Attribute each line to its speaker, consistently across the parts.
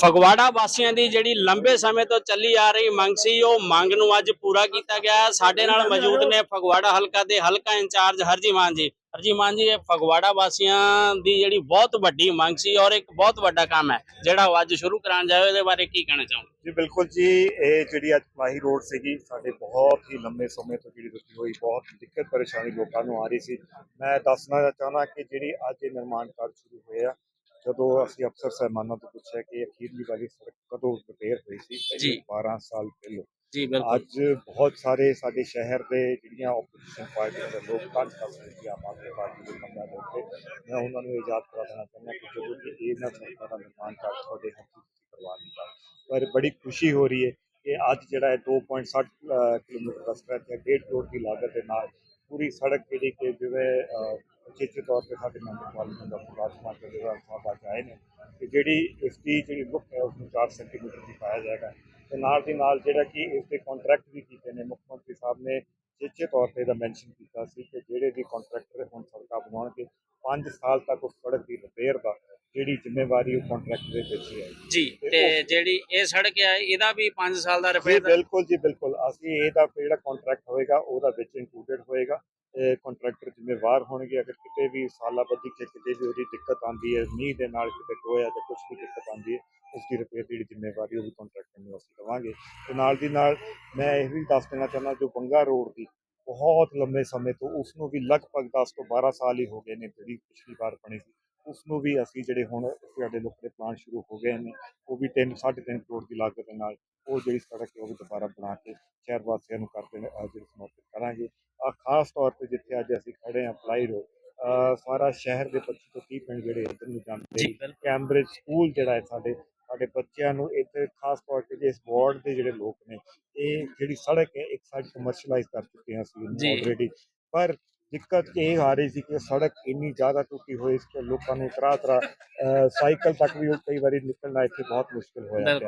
Speaker 1: ਫਗਵਾੜਾ ਵਾਸੀਆਂ ਦੀ ਜਿਹੜੀ ਲੰਬੇ ਸਮੇਂ ਤੋਂ ਚੱਲੀ ਆ ਰਹੀ ਮੰਗ ਸੀ, ਉਹ ਮੰਗ ਨੂੰ ਅੱਜ ਪੂਰਾ ਕੀਤਾ ਗਿਆ ਸਾਡੇ ਨਾਲ ਮੌਜੂਦ ਨੇ ਫਗਵਾੜਾ ਹਲਕਾ ਦੇ ਹਲਕਾ ਇੰਚਾਰਜ ਹਰਜੀ ਮਾਨ ਜੀ। ਹਰਜੀ ਮਾਨ ਜੀ, ਇਹ ਫਗਵਾੜਾ ਵਾਸੀਆਂ ਦੀ ਜਿਹੜੀ ਬਹੁਤ ਵੱਡੀ ਮੰਗ ਸੀ ਔਰ ਇੱਕ ਬਹੁਤ ਵੱਡਾ ਕੰਮ ਹੈ, ਜਿਹੜਾ ਉਹ ਅੱਜ ਸ਼ੁਰੂ ਕਰਾਉਣ ਜਾਏ, ਉਹਦੇ ਬਾਰੇ ਕੀ ਕਹਿਣਾ ਚਾਹੋਗੇ?
Speaker 2: ਜੀ, ਬਿਲਕੁਲ ਜੀ, ਇਹ ਜਿਹੜੀ ਅੱਜ ਫਲਾਹੀ ਰੋਡ ਸੀਗੀ, ਸਾਡੇ ਬਹੁਤ ਹੀ ਲੰਮੇ ਸਮੇਂ ਤੋਂ ਜਿਹੜੀ ਰੁਕੀ ਹੋਈ, ਬਹੁਤ ਦਿੱਕਤ ਪਰੇਸ਼ਾਨੀ ਲੋਕਾਂ ਨੂੰ ਆ ਰਹੀ ਸੀ। ਮੈਂ ਦੱਸਣਾ ਚਾਹੁੰਦਾ ਕਿ ਜਿਹੜੀ ਅੱਜ ਇਹ ਨਿਰਮਾਣ ਕਾਰਜ ਸ਼ੁਰੂ ਹੋਏ ਆ ਜਦੋਂ ਅਸੀਂ ਅਫਸਰ ਸਹਿਮਾਨਾਂ ਤੋਂ ਪੁੱਛਿਆ ਕਿ ਅਖੀਰਲੀ ਵਾਲੀ ਸੜਕ ਕਦੋਂ ਰਿਪੇਅਰ ਹੋਈ ਸੀ
Speaker 1: ਜੀ।
Speaker 2: ਇਹ 12 ਸਾਲ ਪਹਿਲਾਂ
Speaker 1: ਜੀ ਬਿਲਕੁਲ
Speaker 2: ਅੱਜ ਬਹੁਤ ਸਾਰੇ ਸਾਡੇ ਸ਼ਹਿਰ ਦੇ ਜਿਹੜੀਆਂ ਆਪੋਜੀਸ਼ਨ ਪਾਰਟੀਆਂ ਦੇ ਲੋਕ ਕੰਨ ਕਰ ਰਹੇ ਸੀ ਆਮ ਆਦਮੀ ਪਾਰਟੀ ਦੇ ਕੰਮਾਂ ਦੇ ਉੱਤੇ ਮੈਂ ਉਹਨਾਂ ਨੂੰ ਇਹ ਯਾਦ ਕਰਾ ਦੇਣਾ ਚਾਹੁੰਦਾ ਕਿ ਜਦੋਂ ਕਿ ਇਹਨਾਂ ਸੜਕਾਂ ਦਾ ਨਿਰਮਾਣ ਕਾਰਜ ਤੁਹਾਡੇ ਹੱਥੀਂ ਤੁਸੀਂ ਕਰਵਾ ਦਿੱਤਾ ਪਰ ਬੜੀ ਖੁਸ਼ੀ ਹੋ ਰਹੀ ਹੈ ਕਿ ਅੱਜ ਜਿਹੜਾ ਹੈ 2.60 ਕਿਲੋਮੀਟਰ ਦਾ ਸਟ੍ਰੈਚ ਹੈ 1.5 ਕਰੋੜ ਦੀ ਲਾਗਤ ਦੇ ਨਾਲ ਪੂਰੀ ਸੜਕ ਜਿਹੜੀ ਕਿ ਜਿਵੇਂ ਉਚੇਚੇ ਤੌਰ ਤੇ ਸਾਡੇ ਮੈਂਬਰ ਪਾਰਲੀਮੈਂਟ ਦਾ ਰਾਜਮਾਨ ਦੇ ਜਿਹੜਾ ਸਾਹਿਬ ਅੱਜ ਆਏ ਨੇ ਕਿ ਜਿਹੜੀ ਇਸ ਦੀ ਜਿਹੜੀ ਲੁੱਕ ਹੈ ਉਸ ਨੂੰ 4 ਸੈਂਟੀਮੀਟਰ ਦੀ ਪਾਇਆ ਜਾਏਗਾ। ਤੇ ਨਾਲ ਦੀ ਨਾਲ ਜਿਹੜਾ ਕਿ ਇਸ ਦੇ ਕੰਟਰੈਕਟ ਵੀ ਕੀਤੇ ਨੇ ਮੁੱਖ ਮੰਤਰੀ ਸਾਹਿਬ ਨੇ ਚੇਚੇ ਤੌਰ ਤੇ ਇਹਦਾ ਮੈਂਸ਼ਨ ਕੀਤਾ ਸੀ ਕਿ ਜਿਹੜੇ ਵੀ ਕੰਟਰੈਕਟਰ ਹੁਣ ਸੜਕਾਂ ਬਣਾਉਣਗੇ 5 ਸਾਲ ਤੱਕ ਉਸ ਸੜਕ ਦੀ ਰਿਪੇਅਰ ਦਾ ਜਿਹੜੀ ਜ਼ਿੰਮੇਵਾਰੀ ਉਹ ਕੰਟਰੈਕਟ ਦੇ ਵਿੱਚ ਹੀ ਹੈ
Speaker 1: ਜੀ ਤੇ ਜਿਹੜੀ ਇਹ ਸੜਕ ਹੈ ਇਹਦਾ ਵੀ 5 ਸਾਲ ਦਾ ਰਿਪੇਅਰ
Speaker 2: ਬਿਲਕੁਲ ਜੀ ਬਿਲਕੁਲ। ਅਸੀਂ ਇਹਦਾ ਜਿਹੜਾ ਕੰਟਰੈਕਟ ਹੋਏਗਾ ਉਹਦਾ ਵਿੱਚ ਇਨਕਲੂਡਡ ਹੋਏਗਾ। ਕੰਟਰੈਕਟਰ ਜ਼ਿੰਮੇਵਾਰ ਹੋਣਗੇ, ਅਗਰ ਕਿਤੇ ਵੀ ਸਾਲਾ ਬੱਦੀ ਚ ਕਿਤੇ ਵੀ ਉਹਦੀ ਦਿੱਕਤ ਆਉਂਦੀ ਹੈ, ਮੀਂਹ ਦੇ ਨਾਲ ਕਿਤੇ ਟੋਇਆ ਜਾਂ ਕੁਝ ਵੀ ਦਿੱਕਤ ਆਉਂਦੀ ਹੈ ਉਸ ਦੀ ਰਿਪੇਅਰ ਦੀ ਜ਼ਿੰਮੇਵਾਰੀ ਉਹ ਵੀ ਕੰਟਰੈਕਟਰ ਨੂੰ ਅਸੀਂ ਲਵਾਂਗੇ। ਤੇ ਨਾਲ ਦੀ ਨਾਲ ਮੈਂ ਇਹ ਵੀ ਦੱਸ ਦੇਣਾ ਚਾਹੁੰਦਾ, ਜੋ ਬੰਗਾ ਰੋਡ ਦੀ ਬਹੁਤ ਲੰਮੇ ਸਮੇਂ ਤੋਂ ਉਸ ਨੂੰ ਵੀ ਲਗਭਗ 10 ਤੋਂ 12 ਸਾਲ ਹੀ ਹੋ ਗਏ ਨੇ ਜਿਹੜੀ ਪਿਛਲੀ ਵਾਰ ਬਣੀ ਸੀ। ਉਸ ਨੂੰ ਵੀ ਅਸੀਂ ਜਿਹੜੇ ਹੁਣ ਸਾਡੇ ਲੋਕ ਦੇ ਪਲਾਨ ਸ਼ੁਰੂ ਹੋ ਗਏ ਨੇ ਉਹ ਵੀ 3 3.5 ਕਰੋੜ ਦੀ ਲਾਗਤ ਦੇ ਨਾਲ ਉਹ ਜਿਹੜੀ ਸੜਕ ਹੈ ਉਹ ਵੀ ਦੁਬਾਰਾ ਬਣਾ ਕੇ ਸ਼ਹਿਰ ਵਾਸੀਆਂ ਨੂੰ ਕਰਦੇ ਨੇ ਜਿਹੜੇ ਸਮਰਪਿਤ ਕਰਾਂਗੇ। ਆ ਖਾਸ ਤੌਰ ਤੇ ਜਿੱਥੇ ਅੱਜ ਅਸੀਂ ਖੜੇ ਹਾਂ ਫਲਾਈ ਰੋਡ ਸਾਰਾ ਸ਼ਹਿਰ ਦੇ 25 ਤੋਂ 30 ਪਿੰਡ ਜਿਹੜੇ ਇੱਧਰ ਨੂੰ ਜਾਂਦੇ ਕੈਂਬਰਿਜ ਸਕੂਲ ਜਿਹੜਾ ਹੈ ਸਾਡੇ ਸਾਡੇ ਬੱਚਿਆਂ ਨੂੰ ਇੱਥੇ ਖਾਸ ਤੌਰ ਤੇ ਇਸ ਵਾਰਡ ਦੇ ਜਿਹੜੇ ਲੋਕ ਨੇ ਇਹ ਜਿਹੜੀ ਸੜਕ ਹੈ ਇੱਕ ਸਾਈਡ ਕਮਰਸ਼ੀਅਲਾਈਜ਼ ਕਰ ਚੁੱਕੇ ਹਾਂ ਅਸੀਂ। ਆਲਰੇਡੀ ਪਰ ਦਿੱਕਤ ਇਹ ਆ ਰਹੀ ਸੀ ਕਿ ਸੜਕ ਇੰਨੀ ਜ਼ਿਆਦਾ ਟੁੱਟੀ ਹੋਈ ਸੀ ਕਿ ਲੋਕਾਂ ਨੂੰ ਤਰਾ ਤਰਾ ਸਾਈਕਲ ਤੱਕ ਵੀ ਕਈ ਵਾਰੀ ਨਿਕਲਣਾ ਇੱਥੇ ਬਹੁਤ ਮੁਸ਼ਕਲ ਹੋਇਆ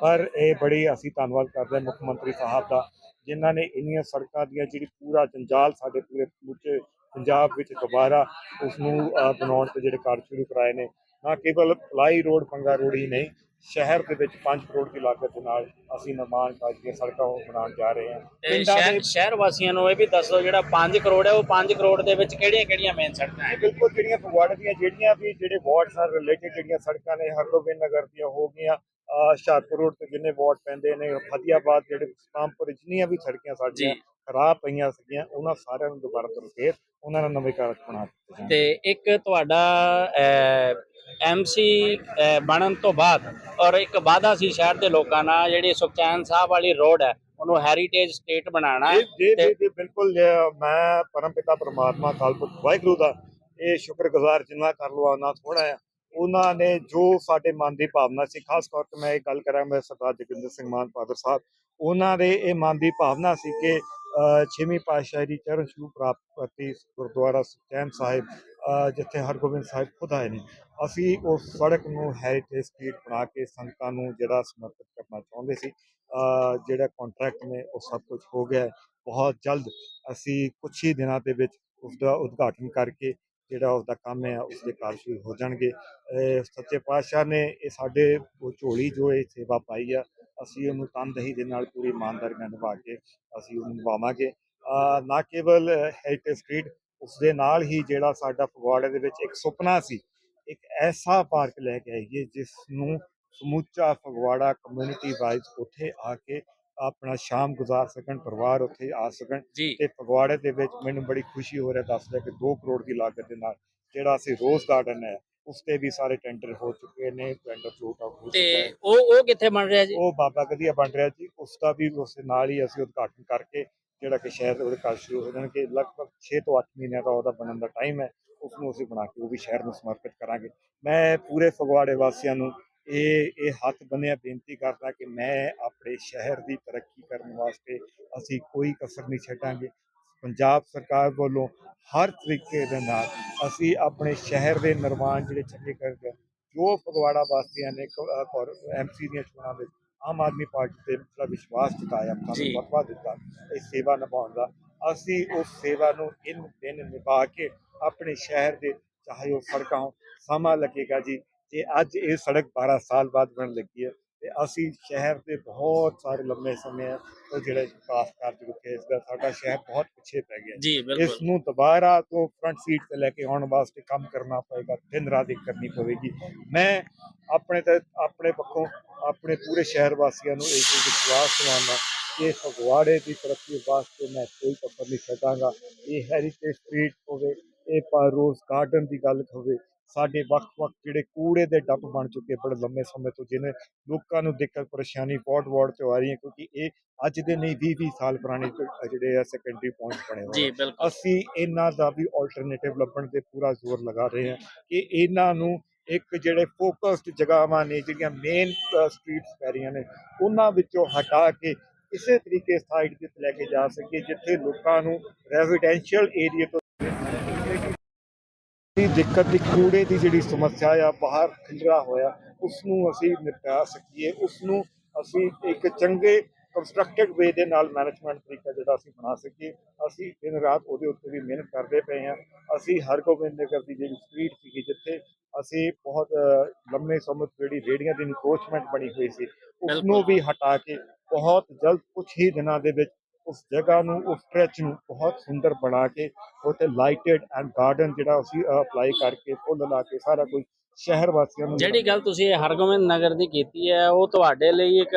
Speaker 2: ਪਰ ਇਹ ਬੜੀ ਅਸੀਂ ਧੰਨਵਾਦ ਕਰਦੇ ਹਾਂ ਮੁੱਖ ਮੰਤਰੀ ਸਾਹਿਬ ਦਾ ਜਿਨ੍ਹਾਂ ਨੇ ਇੰਨੀਆਂ ਸੜਕਾਂ ਦੀਆਂ ਜਿਹੜੀ ਪੂਰਾ ਜੰਜਾਲ ਸਾਡੇ ਪੂਰੇ ਪੂਰੇ ਪੰਜਾਬ ਵਿੱਚ ਦੁਬਾਰਾ ਉਸ ਨੂੰ ਬਣਾਉਣ ਤੇ ਜਿਹੜੇ ਕਾਰਜ ਸ਼ੁਰੂ ਕਰਾਏ ਨੇ ਨਾ ਕੇਵਲ ਫਲਾਈ ਰੋਡ ਪੰਗਾ ਰੋਡ ਹੀ ਨਹੀਂ ਸ਼ਹਿਰ ਦੇ ਵਿੱਚ 5 ਕਰੋੜ ਦੀ ਲਾਗਤ ਦੇ ਨਾਲ ਅਸੀਂ ਨਿਰਮਾਣ ਕਾਰਜ ਦੀਆਂ ਸੜਕਾਂ ਉਹ ਬਣਾਉਣ ਜਾ ਰਹੇ ਹਾਂ। ਪਿੰਡਾਂ ਦੇ
Speaker 1: ਸ਼ਹਿਰ ਵਾਸੀਆਂ ਨੂੰ ਇਹ ਵੀ ਦੱਸੋ ਜਿਹੜਾ 5 ਕਰੋੜ ਹੈ ਉਹ 5 ਕਰੋੜ ਦੇ ਵਿੱਚ ਕਿਹੜੀਆਂ ਕਿਹੜੀਆਂ ਮੇਨ ਸੜਕਾਂ ਹੈ?
Speaker 2: ਬਿਲਕੁਲ ਜਿਹੜੀਆਂ ਫਗਵਾੜੇ ਦੀਆਂ ਜਿਹੜੀਆਂ ਵੀ ਜਿਹੜੇ ਵਾਰਡ ਨਾਲ ਰਿਲੇਟਡ ਜਿਹੜੀਆਂ ਸੜਕਾਂ ਨੇ ਹਰਗੋਬਿੰਦ ਨਗਰ ਦੀਆਂ ਹੋ ਗਈਆਂ ਹੁਸ਼ਿਆਰਪੁਰ ਰੋਡ ਤੇ ਜਿੰਨੇ ਵਾਰਡ ਪੈਂਦੇ ਨੇ ਫਤਿਆਬਾਦ ਜਿਹੜੇ ਸਤਾਮਪੁਰ ਜਿੰਨੀਆਂ ਵੀ ਸੜਕਾਂ ਸਾਡੀਆਂ। ਖਰਾਬ ਪਈਆਂ ਸੀਗੀਆਂ ਉਹਨਾਂ ਸਾਰਿਆਂ ਨੂੰ ਦੁਬਾਰਾ ਤੋਂ ਰਿਪੇਅਰ ਉਹਨਾਂ ਨੂੰ ਨਵੇਂ ਕਾਰਜ ਬਣਾ ਦਿੱਤੇ
Speaker 1: ਤੇ ਇੱਕ ਤੁਹਾਡਾ ਐਮਸੀ ਬਣਨ ਤੋਂ ਬਾਅਦ ਔਰ ਇੱਕ ਵਾਅਦਾ ਸੀ ਸ਼ਹਿਰ ਦੇ ਲੋਕਾਂ ਨਾਲ ਜਿਹੜੀ ਸੁਖਚੈਨ ਸਾਹਿਬ ਵਾਲੀ ਰੋਡ ਹੈ ਉਹਨੂੰ ਹੈਰੀਟੇਜ ਸਟੇਟ ਬਣਾਉਣਾ ਹੈ।
Speaker 2: ਜੀ ਜੀ ਜੀ ਬਿਲਕੁਲ ਮੈਂ ਪਰਮਪਿਤਾ ਪ੍ਰਮਾਤਮਾ ਕਾਲਪੁਰਖ ਵਾਹਿਗੁਰੂ ਦਾ ਇਹ ਸ਼ੁਕਰਗੁਜ਼ਾਰ ਜਿੰਨਾ ਕਰ ਲਵਾ ਨਾ ਥੋੜਾ ਹੈ ਉਹਨਾਂ ਨੇ ਜੋ ਸਾਡੇ ਮਨ ਦੀ ਭਾਵਨਾ ਸੀ ਖਾਸ ਤੌਰ ਤੇ ਮੈਂ ਇਹ ਗੱਲ ਕਰਾਂ ਮੈਂ ਸਰਦਾਰ ਜਗਿੰਦਰ ਸਿੰਘ ਮਾਨ ਫਾਦਰ ਸਾਹਿਬ ਉਹਨਾਂ ਦੇ ਇਹ ਮਨ ਦੀ ਭਾਵਨਾ ਸੀ ਕਿ ਛੇਵੀਂ ਪਾਤਸ਼ਾਹੀ ਦੀ ਚਰਨ ਛੂਹ ਪ੍ਰਾਪਤ ਗੁਰਦੁਆਰਾ ਸੁਖਚੈਨ ਸਾਹਿਬ। ਜਿੱਥੇ ਹਰਗੋਬਿੰਦ ਸਾਹਿਬ ਖੁਦ ਆਏ ਨੇ। ਅਸੀਂ ਉਸ ਸੜਕ ਨੂੰ ਹੈਰੀਟੇਜ ਸਟਰੀਟ ਬਣਾ ਕੇ ਸੰਗਤਾਂ ਨੂੰ ਜਿਹੜਾ ਸਮਰਪਿਤ ਕਰਨਾ ਚਾਹੁੰਦੇ ਸੀ। ਜਿਹੜਾ ਕੰਟਰੈਕਟ ਨੇ, ਉਹ ਸਭ ਕੁਝ ਹੋ ਗਿਆ ਬਹੁਤ ਜਲਦ ਅਸੀਂ ਕੁਝ ਹੀ ਦਿਨਾਂ ਦੇ ਵਿੱਚ ਉਸ ਦਾ ਉਦਘਾਟਨ ਕਰਕੇ ਜਿਹੜਾ ਉਸ ਦਾ ਕੰਮ ਹੈ, ਉਸ ਦੇ ਕਾਰਜ ਵੀ ਹੋ ਜਾਣਗੇ। ਸੱਚੇ ਪਾਤਸ਼ਾਹ ਨੇ ਇਹ ਸਾਡੇ ਉਹ ਝੋਲੀ ਜੋ ਇਹ ਸੇਵਾ ਪਾਈ ਆ, ਅਸੀਂ ਉਹਨੂੰ ਤਨਦਹੀ ਦੇ ਨਾਲ ਪੂਰੀ ਇਮਾਨਦਾਰੀ ਨਾਲ ਨਿਭਾ ਕੇ ਅਸੀਂ ਉਹਨੂੰ ਨਿਭਾਵਾਂਗੇ। ਨਾ ਕੇਵਲ ਹੈਰੀਟੇਜ ਸਟਰੀਟ ਉਸ ਦੇ ਨਾਲ ਹੀ ਜਿਹੜਾ ਸਾਡਾ ਫਗਵਾੜੇ ਦੇ ਵਿੱਚ ਇੱਕ ਸੁਪਨਾ ਸੀ ਇੱਕ ਐਸਾ ਪਾਰਕ ਲੈ ਕੇ ਆਈਏ ਜਿਸ ਨੂੰ ਸਮੁੱਚਾ ਫਗਵਾੜਾ ਕਮਿਊਨਿਟੀ ਵਾਈਜ਼ ਉੱਥੇ ਆ ਕੇ ਆਪਣਾ ਸ਼ਾਮ ਗੁਜ਼ਾਰ ਸਕਣ ਪਰਿਵਾਰ ਉੱਥੇ ਆ ਸਕਣ ਤੇ ਫਗਵਾੜੇ ਦੇ ਵਿੱਚ ਮੈਨੂੰ ਬੜੀ ਖੁਸ਼ੀ ਹੋ ਰਹੀ ਹੈ ਦੱਸਦਾ ਕਿ 2 ਕਰੋੜ ਦੀ ਲਾਗਤ ਦੇ ਨਾਲ ਜਿਹੜਾ ਅਸੀਂ ਰੋਜ਼ ਗਾਰਡਨ ਹੈ ਉਸ ਤੇ ਵੀ ਸਾਰੇ ਟੈਂਡਰ ਹੋ ਚੁੱਕੇ ਨੇ ਟੈਂਡਰ ਫਲੋਟ ਆਊਟ ਹੋ
Speaker 1: ਤੇ
Speaker 2: ਚੁੱਕਾ ਹੈ।
Speaker 1: ਉਹ ਉਹ ਕਿੱਥੇ ਬਣ ਰਿਹਾ ਜੀ?
Speaker 2: ਉਹ ਬਾਬਾ ਕਦੀਆ ਬਣ ਰਿਹਾ ਜੀ ਉਸ ਦਾ ਵੀ ਉਸ ਨਾਲ ਹੀ ਅਸੀਂ ਉਦਘਾਟਨ ਕਰਕੇ ਜਿਹੜਾ ਕਿ ਸ਼ਹਿਰ ਉਹਦੇ ਕਾਰਜ ਸ਼ੁਰੂ ਹੋ ਜਾਣਗੇ। ਲਗਭਗ 6 ਤੋਂ 8 ਮਹੀਨਿਆਂ ਦਾ ਉਹਦਾ ਬਣਨ ਦਾ ਟਾਈਮ ਹੈ। ਉਸ ਨੂੰ ਅਸੀਂ ਬਣਾ ਕੇ ਉਹ ਵੀ ਸ਼ਹਿਰ ਨੂੰ ਸਮਰਪਿਤ ਕਰਾਂਗੇ। ਮੈਂ ਪੂਰੇ ਫਗਵਾੜੇ ਵਾਸੀਆਂ ਨੂੰ ਇਹ ਇਹ ਹੱਥ ਬੰਨਿਆ ਬੇਨਤੀ ਕਰਦਾ ਕਿ ਮੈਂ ਆਪਣੇ ਸ਼ਹਿਰ ਦੀ ਤਰੱਕੀ ਕਰਨ ਵਾਸਤੇ ਅਸੀਂ ਕੋਈ ਕਸਰ ਨਹੀਂ ਛੱਡਾਂਗੇ। ਪੰਜਾਬ ਸਰਕਾਰ ਵੱਲੋਂ ਹਰ ਤਰੀਕੇ ਦੇ ਨਾਲ ਅਸੀਂ ਆਪਣੇ ਸ਼ਹਿਰ ਦੇ ਨਿਰਮਾਣ ਜਿਹੜੇ ਚੰਗੇ ਕਰਦੇ ਜੋ ਫਗਵਾੜਾ ਵਾਸੀਆਂ ਨੇ ਐਮਸੀ ਦੀਆਂ ਚੋਣਾਂ ਵਿੱਚ ਆਮ ਆਦਮੀ ਪਾਰਟੀ ਤੇ ਜਿਹੜਾ ਵਿਸ਼ਵਾਸ ਜਤਾਇਆ ਸਾਨੂੰ
Speaker 1: ਜੀ।
Speaker 2: ਵਕਵਾ ਦਿੱਤਾ ਇਹ ਸੇਵਾ ਨਿਭਾਉਣ ਦਾ ਅਸੀਂ ਉਸ ਸੇਵਾ ਨੂੰ ਇਨ ਦਿਨ ਨਿਭਾ ਕੇ ਆਪਣੇ ਸ਼ਹਿਰ ਦੇ ਚਾਹੇ ਉਹ ਸੜਕਾਂ ਸਮਾਂ ਲੱਗੇਗਾ ਜੀ ਤੇ ਅੱਜ ਇਹ ਸੜਕ 12 ਸਾਲ ਬਾਅਦ ਬਣ ਲੱਗੀ ਹੈ ਤੇ ਅਸੀਂ ਸ਼ਹਿਰ ਦੇ ਬਹੁਤ ਸਾਰੇ ਲੰਮੇ ਸਮੇਂ ਤੋਂ ਜਿਹੜੇ ਵਿਕਾਸ ਕਰ ਚੁੱਕੇ ਇਸ ਦਾ ਸਾਡਾ ਸ਼ਹਿਰ ਬਹੁਤ ਪਿੱਛੇ ਪੈ ਗਿਆ
Speaker 1: ਜੀ
Speaker 2: ਇਸ
Speaker 1: ਬਿਲਕੁਲ
Speaker 2: ਨੂੰ ਦੁਬਾਰਾ ਤੋਂ ਫਰੰਟ ਸੀਟ ਤੇ ਲੈ ਕੇ ਆਉਣ ਵਾਸਤੇ ਕੰਮ ਕਰਨਾ ਪਏਗਾ ਦਿਨ ਰਾਤ ਇੱਕ ਕਰਨੀ ਪਵੇਗੀ। ਮੈਂ ਆਪਣੇ ਤੇ ਆਪਣੇ ਪੱਖੋਂ ਆਪਣੇ ਪੂਰੇ ਸ਼ਹਿਰ ਵਾਸੀਆਂ ਨੂੰ ਇਹ ਵਿਸ਼ਵਾਸ ਦਿਵਾਉਣਾ ਕਿ ਫਗਵਾੜੇ ਦੀ ਤਰੱਕੀ ਵਾਸਤੇ ਮੈਂ ਕੋਈ ਕਸਰ ਨਹੀਂ ਛੱਡਾਂਗਾ। ਇਹ ਹੈਰੀਟੇਜ ਸਟਰੀਟ ਹੋਵੇ ਇਹ ਰੋਜ਼ ਗਾਰਡਨ ਦੀ ਗੱਲ ਹੋਵੇ ਸਾਡੇ ਵੱਖ-ਵੱਖ ਜਿਹੜੇ ਕੂੜੇ ਦੇ ਡੱਬ ਬਣ ਚੁੱਕੇ ਬੜੇ ਲੰਮੇ ਸਮੇਂ ਤੋਂ ਜਿਹਨੇ ਲੋਕਾਂ ਨੂੰ ਦਿੱਕਤ ਪਰੇਸ਼ਾਨੀ ਵਾਰਡ ਵਾਰਡ ਚ ਆ ਰਹੀ ਹੈ ਕਿਉਂਕਿ ਇਹ ਅੱਜ ਦੇ ਨਹੀਂ 20-20 ਸਾਲ ਪੁਰਾਣੇ ਜਿਹੜੇ ਆ ਸੈਕੰਡਰੀ ਪੁਆਇੰਟ ਬਣੇ ਹੋਏ ਅਸੀਂ ਇਹਨਾਂ ਦਾ ਵੀ ਆਲਟਰਨੇਟਿਵ ਲੱਭਣ ਤੇ ਪੂਰਾ ਜ਼ੋਰ ਲਗਾ ਰਹੇ ਹਾਂ ਕਿ ਇਹਨਾਂ ਨੂੰ ਇੱਕ ਜਿਹੜੇ ਫੋਕਸਡ ਜਗ੍ਹਾਵਾਂ ਨੇ ਜਿਹੜੀਆਂ ਮੇਨ ਸਟਰੀਟਸ ਪੈ ਰਹੀਆਂ ਨੇ ਉਹਨਾਂ ਵਿੱਚੋਂ ਹਟਾ ਕੇ ਇਸੇ ਤਰੀਕੇ ਸਾਈਡ ਤੇ ਲੈ ਕੇ ਜਾ ਸਕੀਏ ਜਿੱਥੇ ਲੋਕਾਂ ਨੂੰ ਰੈਜ਼ੀਡੈਂਸ਼ੀਅਲ ਏਰੀਆ ਤੋਂ ਦੀ ਦਿੱਕਤ ਦੀ ਕੂੜੇ ਦੀ ਜਿਹੜੀ ਸਮੱਸਿਆ ਆ ਬਾਹਰ ਖਿਲਰਾ ਹੋਇਆ ਉਸ ਨੂੰ ਅਸੀਂ ਨਿਪਟਾ ਸਕੀਏ। ਉਸ ਨੂੰ ਅਸੀਂ ਇੱਕ ਚੰਗੇ ਕੰਸਟਰਕਟਡ ਵੇ ਦੇ ਨਾਲ ਮੈਨੇਜਮੈਂਟ ਤਰੀਕਾ ਜਿਹੜਾ ਅਸੀਂ ਬਣਾ ਸਕੀਏ। ਅਸੀਂ ਦਿਨ ਰਾਤ ਉਹਦੇ ਉੱਤੇ ਵੀ ਮਿਹਨਤ ਕਰਦੇ ਪਏ ਹਾਂ। ਅਸੀਂ ਹਰਗੋਬਿੰਦ ਨਗਰ ਦੀ ਜਿਹੜੀ ਸਟਰੀਟ ਸੀਗੀ ਜਿੱਥੇ ਅਸੀਂ ਬਹੁਤ ਲੰਮੇ ਸਮੇਂ ਤੋਂ ਜਿਹੜੀ ਰੇੜੀਆਂ ਦੀ ਇਨਕਰੋਚਮੈਂਟ ਬਣੀ ਹੋਈ ਸੀ ਉਸ ਨੂੰ ਵੀ ਹਟਾ ਕੇ ਬਹੁਤ ਜਲਦ ਕੁਝ ਹੀ ਦਿਨਾਂ ਦੇ ਵਿੱਚ ਉਸ ਜਗ੍ਹਾ ਨੂੰ ਉਸ ਸਟ੍ਰੈਚ ਨੂੰ ਬਹੁਤ ਸੁੰਦਰ ਬਣਾ ਕੇ ਉੱਥੇ ਲਾਈਟਡ ਐਂਡ ਗਾਰਡਨ ਜਿਹੜਾ ਅਸੀਂ ਅਪਲਾਈ ਕਰਕੇ ਫੁੱਲ ਲਾ ਕੇ ਸਾਰਾ ਕੁਝ ਸ਼ਹਿਰ ਵਾਸੀਆਂ ਨੂੰ
Speaker 1: ਜਿਹੜੀ ਗੱਲ ਤੁਸੀਂ ਹਰਗੋਬਿੰਦ ਨਗਰ ਦੀ ਕੀਤੀ ਹੈ ਉਹ ਤੁਹਾਡੇ ਲਈ ਇੱਕ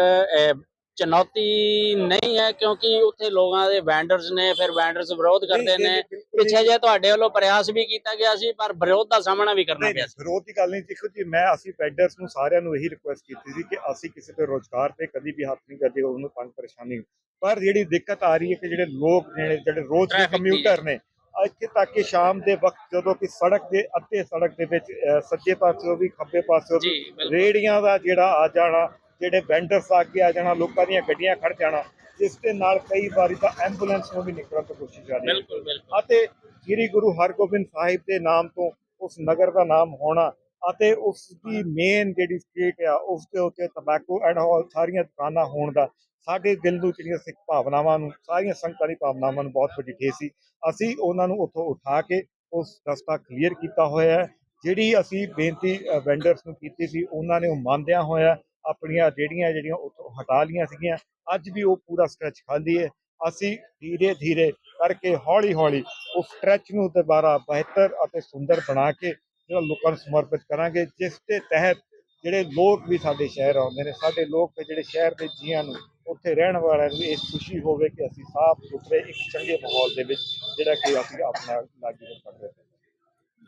Speaker 1: ਚੁਣੌਤੀ ਨਹੀਂ ਹੈ ਕਿਉਂਕਿ ਉੱਥੇ ਲੋਕਾਂ ਦੇ ਵੈਂਡਰਸ ਨੇ ਫਿਰ ਵੈਂਡਰਸ ਵਿਰੋਧ ਕਰਦੇ ਨੇ। ਪਿੱਛੇ ਜੇ ਤੁਹਾਡੇ ਵੱਲੋਂ ਪ੍ਰਯਾਸ ਵੀ ਕੀਤਾ ਗਿਆ ਸੀ ਪਰ ਵਿਰੋਧ ਦਾ ਸਾਹਮਣਾ ਵੀ ਕਰਨਾ ਪਿਆ ਸੀ।
Speaker 2: ਵਿਰੋਧ ਦੀ ਗੱਲ ਨਹੀਂ ਦੇਖੋ ਜੀ ਮੈਂ ਅਸੀਂ ਪੈਡਰਸ ਨੂੰ ਸਾਰਿਆਂ ਨੂੰ ਇਹੀ ਰਿਕੁਐਸਟ ਕੀਤੀ ਸੀ ਕਿ ਅਸੀਂ ਕਿਸੇ ਤੇ ਰੋਜ਼ਗਾਰ ਤੇ ਕਦੀ ਵੀ ਹੱਥ ਨਹੀਂ ਕਰਦੇ ਉਹਨੂੰ ਤੰਗ ਪਰੇਸ਼ਾਨੀ। ਪਰ ਜਿਹੜੀ ਦਿੱਕਤ ਆ ਰਹੀ ਹੈ ਕਿ ਜਿਹੜੇ ਲੋਕ ਨੇ ਜਿਹੜੇ ਰੋਜ਼ ਦੇ। ਕੰਮਿਊਟਰ ਨੇ ਇੱਥੇ ਤੱਕ ਕਿ ਸ਼ਾਮ ਦੇ ਵਕਤ ਜਦੋਂ ਕਿ ਸੜਕ ਦੇ ਅੱਧੇ ਸੜਕ ਦੇ ਵਿੱਚ ਸੱਜੇ ਪਾਸਿਓਂ ਵੀ ਖੱਬੇ ਪਾਸਿਓਂ ਵੀ ਰੇੜੀਆਂ ਦਾ ਜਿਹੜਾ ਆ ਜਾਣਾ ਜਿਹੜੇ ਵੈਂਡਰਸ ਆ ਕੇ ਆ ਜਾਣਾ ਲੋਕਾਂ ਦੀਆਂ ਗੱਡੀਆਂ ਖੜ ਜਾਣਾ ਜਿਸ ਦੇ ਨਾਲ ਕਈ ਵਾਰੀ ਤਾਂ ਐਂਬੂਲੈਂਸ ਨੂੰ ਵੀ ਨਿਕਲਣ ਦੀ ਕੋਸ਼ਿਸ਼ ਕਰ ਰਹੀ ਹੈ।
Speaker 1: ਬਿਲਕੁਲ ਬਿਲਕੁਲ।
Speaker 2: ਅਤੇ ਸ੍ਰੀ ਗੁਰੂ ਹਰਗੋਬਿੰਦ ਸਾਹਿਬ ਦੇ ਨਾਮ ਤੋਂ ਉਸ ਨਗਰ ਦਾ ਨਾਮ ਹੋਣਾ ਅਤੇ ਉਸ ਦੀ ਮੇਨ ਜਿਹੜੀ ਸਟਰੀਟ ਆ ਉਸ ਦੇ ਉੱਤੇ ਤੰਬਾਕੂ ਐਂਡ ਹਾਲ ਸਾਰੀਆਂ ਦੁਕਾਨਾਂ ਹੋਣ ਦਾ ਸਾਡੇ ਦਿਲ ਨੂੰ ਜਿਹੜੀਆਂ ਸਿੱਖ ਭਾਵਨਾਵਾਂ ਨੂੰ ਸਾਰੀਆਂ ਸੰਗਤਾਂ ਦੀ ਭਾਵਨਾਵਾਂ ਨੂੰ ਬਹੁਤ ਵੱਡੀ ਠੇਸ ਸੀ। ਅਸੀਂ ਉਹਨਾਂ ਨੂੰ ਉੱਥੋਂ ਉਠਾ ਕੇ ਉਸ ਰਸਤਾ ਕਲੀਅਰ ਕੀਤਾ ਹੋਇਆ ਹੈ। ਜਿਹੜੀ ਅਸੀਂ ਬੇਨਤੀ ਵੈਂਡਰਸ ਨੂੰ ਕੀਤੀ ਸੀ ਉਹਨਾਂ ਨੇ ਉਹ ਮੰਨਦਿਆਂ ਹੋਇਆ ਆਪਣੀਆਂ ਜਿਹੜੀਆਂ ਜਿਹੜੀਆਂ ਉੱਥੋਂ ਹਟਾ ਲੀਆਂ ਸੀਗੀਆਂ, ਅੱਜ ਵੀ ਉਹ ਪੂਰਾ ਸਟ੍ਰੈਚ ਖਾਲੀ ਹੈ। ਅਸੀਂ ਧੀਰੇ ਧੀਰੇ ਕਰਕੇ ਹੌਲੀ ਹੌਲੀ ਉਸ ਸਟ੍ਰੈਚ ਨੂੰ ਦੁਬਾਰਾ ਬਿਹਤਰ ਅਤੇ ਸੁੰਦਰ ਬਣਾ ਕੇ ਜਿਹੜਾ ਲੋਕਾਂ ਨੂੰ ਸਮਰਪਿਤ ਕਰਾਂਗੇ, ਜਿਸ ਦੇ ਤਹਿਤ ਜਿਹੜੇ ਲੋਕ ਵੀ ਸਾਡੇ ਸ਼ਹਿਰ ਆਉਂਦੇ ਨੇ, ਸਾਡੇ ਲੋਕ ਤੇ ਜਿਹੜੇ ਸ਼ਹਿਰ ਦੇ ਜੀਆਂ ਨੂੰ ਉੱਥੇ ਰਹਿਣ ਵਾਲਿਆਂ ਨੂੰ ਇਹ ਖੁਸ਼ੀ ਹੋਵੇ ਕਿ ਅਸੀਂ ਸਾਫ਼ ਸੁਥਰੇ ਇੱਕ ਚੰਗੇ ਮਾਹੌਲ ਦੇ ਵਿੱਚ ਜਿਹੜਾ ਕਿ ਅਸੀਂ ਆਪਣਾ ਲਾਗੀ ਕਰ ਰਹੇ ਹਾਂ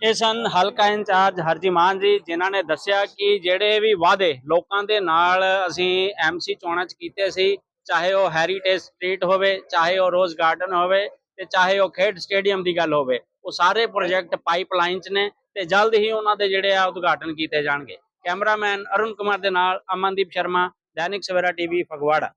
Speaker 1: ਇਹ ਸਨ ਹਲਕਾ ਇੰਚਾਰਜ ਹਰਜੀ ਮਾਨ ਜੀ, ਜਿਨ੍ਹਾਂ ਨੇ ਦੱਸਿਆ ਕਿ ਜਿਹੜੇ ਵੀ ਵਾਅਦੇ ਲੋਕਾਂ ਦੇ ਨਾਲ ਅਸੀਂ ਐਮਸੀ ਚੋਣਾਂ 'ਚ ਕੀਤੇ ਸੀ, ਚਾਹੇ ਉਹ ਹੈਰੀਟੇਜ ਸਟਰੀਟ ਹੋਵੇ, ਚਾਹੇ ਉਹ ਰੋਜ਼ ਗਾਰਡਨ ਹੋਵੇ ਤੇ ਚਾਹੇ ਉਹ ਖੇਡ ਸਟੇਡੀਅਮ ਦੀ ਗੱਲ ਹੋਵੇ, ਉਹ ਸਾਰੇ ਪ੍ਰੋਜੈਕਟ ਪਾਈਪਲਾਈਨ 'ਚ ਨੇ ਤੇ ਜਲਦ ਹੀ ਉਹਨਾਂ ਦੇ ਜਿਹੜੇ ਆ ਉਦਘਾਟਨ ਕੀਤੇ ਜਾਣਗੇ। ਕੈਮਰਾਮੈਨ ਅਰੁਣ ਕੁਮਾਰ ਦੇ ਨਾਲ ਅਮਨਦੀਪ ਸ਼ਰਮਾ, ਦੈਨਿਕ ਸਵੇਰਾ ਟੀਵੀ, ਫਗਵਾੜਾ।